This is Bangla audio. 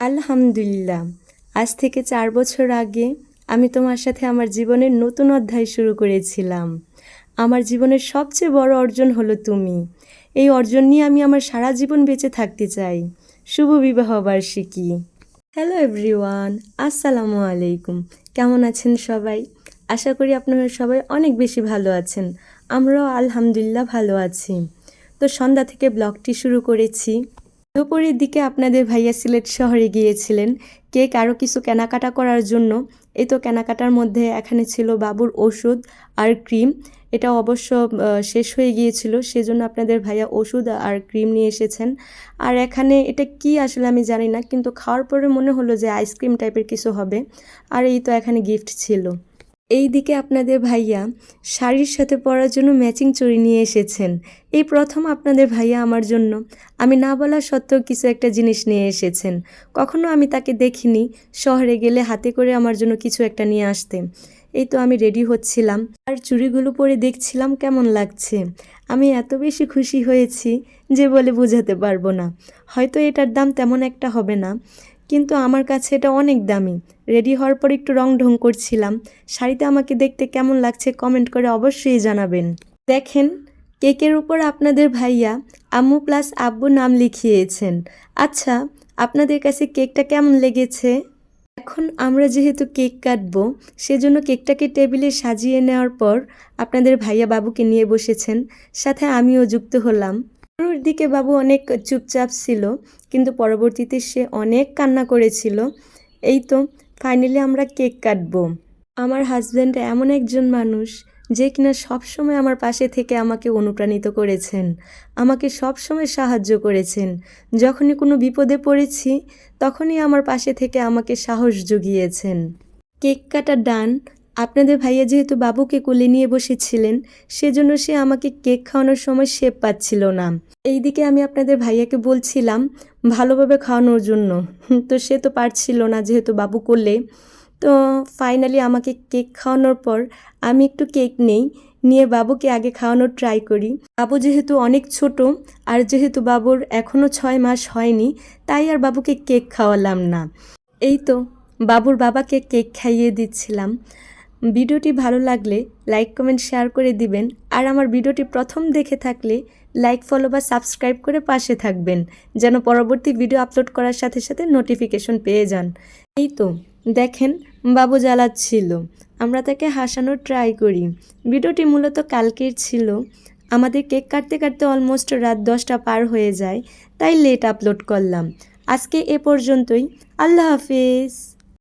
আলহামদুলিল্লাহ। আজ থেকে চার বছর আগে আমি তোমার সাথে আমার জীবনের নতুন অধ্যায় শুরু করেছিলাম। আমার জীবনের সবচেয়ে বড় অর্জন হলো তুমি। এই অর্জন নিয়ে আমি আমার সারা জীবন বেঁচে থাকতে চাই। শুভ বিবাহ বার্ষিকী। হ্যালো এভরিওয়ান আসসালামু আলাইকুম। কেমন আছেন সবাই? আশা করি আপনারা সবাই অনেক বেশি ভালো আছেন। আমরাও আলহামদুলিল্লাহ ভালো আছি। তো সন্ধ্যা থেকে ব্লগটি শুরু করেছি। দুপুরের দিকে আপনাদের ভাইয়া সিলেট শহরে গিয়েছিলেন। কেক আরও কিছু কেনাকাটা করার জন্য এই তো কেনাকাটার মধ্যে এখানে ছিল বাবুর ওষুধ আর ক্রিম। এটা অবশ্য শেষ হয়ে গিয়েছিল, সেজন্য আপনাদের ভাইয়া ওষুধ আর ক্রিম নিয়ে এসেছেন। আর এখানে এটা কি আসলে আমি জানি না, কিন্তু খাওয়ার পরে মনে হলো যে আইসক্রিম টাইপের কিছু হবে। আর এই তো এখানে গিফট ছিল। এই দিকে আপনাদের ভাইয়া শাড়ির সাথে পরার জন্য ম্যাচিং চড়ি নিয়ে এসেছেন। এই প্রথম আপনাদের ভাইয়া আমার জন্য। আমি না বলা সত্ত্বেও কিছু একটা জিনিস নিয়ে এসেছেন। কখনো আমি তাকে দেখিনি, শহরে গেলে হাতে করে আমার জন্য কিছু একটা নিয়ে আসতে। এই তো আমি রেডি হচ্ছিলাম। আর চুড়িগুলো পরে দেখছিলাম কেমন লাগছে। আমি এত বেশি খুশি হয়েছি যে বলে বোঝাতে পারব না। হয়তো এটার দাম তেমন একটা হবে না। কিন্তু আমার কাছে এটা অনেক দামি। রেডি হওয়ার পর একটু রং ঢং করছিলাম। শাড়িতে আমাকে দেখতে কেমন লাগছে কমেন্ট করে অবশ্যই জানাবেন। দেখেন, কেকের উপর আপনাদের ভাইয়া আম্মু প্লাস আব্বু নাম লিখিয়েছেন। আচ্ছা আপনাদের কাছে কেকটা কেমন লেগেছে? এখন আমরা যেহেতু কেক কাটবো, সেজন্য কেকটাকে টেবিলে সাজিয়ে নেওয়ার পর আপনাদের ভাইয়া বাবুকে নিয়ে বসেছেন। সাথে আমিও যুক্ত হলাম। শুরুর দিকে বাবু অনেক চুপচাপ ছিল, কিন্তু পরবর্তীতে সে অনেক কান্না করেছিল। এই তো, ফাইনালি আমরা কেক কাটবো। আমার হাজব্যান্ড এমন একজন মানুষ, যে কিনা সবসময় আমার পাশে থেকে আমাকে অনুপ্রাণিত করেছেন, আমাকে সবসময় সাহায্য করেছেন। যখনই কোনো বিপদে পড়েছি, তখনই আমার পাশে থেকে আমাকে সাহস জুগিয়েছেন। কেক কাটা ডান আপনাদের ভাইয়া যেহেতু বাবুকে কোলে নিয়ে বসেছিলেন, সেজন্য সে আমাকে কেক খাওয়ানোর সময় শেপ পাচ্ছিল না। এইদিকে আমি আপনাদের ভাইয়াকে বলছিলাম, ভালোভাবে খাওয়ানোর জন্য। তো সে তো পারছিল না যেহেতু বাবু কোলে। তো ফাইনালি আমাকে কেক খাওয়ানোর পর আমি একটু কেক নেই, নিয়ে বাবুকে আগে খাওয়ানোর ট্রাই করি। বাবু যেহেতু অনেক ছোট, আর যেহেতু বাবুর এখনও ছয় মাস হয়নি, তাই আর বাবুকে কেক খাওয়ালাম না। এই তো, বাবুর বাবাকে কেক খাইয়ে দিচ্ছিলাম। ভিডিওটি ভালো লাগলে লাইক, কমেন্ট, শেয়ার করে দিবেন। আর আমার ভিডিওটি প্রথম দেখে থাকলে লাইক, ফলো বা সাবস্ক্রাইব করে পাশে থাকবেন, যেন পরবর্তী ভিডিও আপলোড করার সাথে সাথে নোটিফিকেশন পেয়ে যান। এই তো, দেখেন বাবু জ্বালাচ্ছিল। আমরা তাকে হাসানোর ট্রাই করি। ভিডিওটি মূলত কালকের ছিল। আমাদের কেক কাটতে কাটতে অলমোস্ট রাত দশটা পার হয়ে যায়, তাই লেট আপলোড করলাম। আজকে এ পর্যন্তই। আল্লাহ হাফিজ।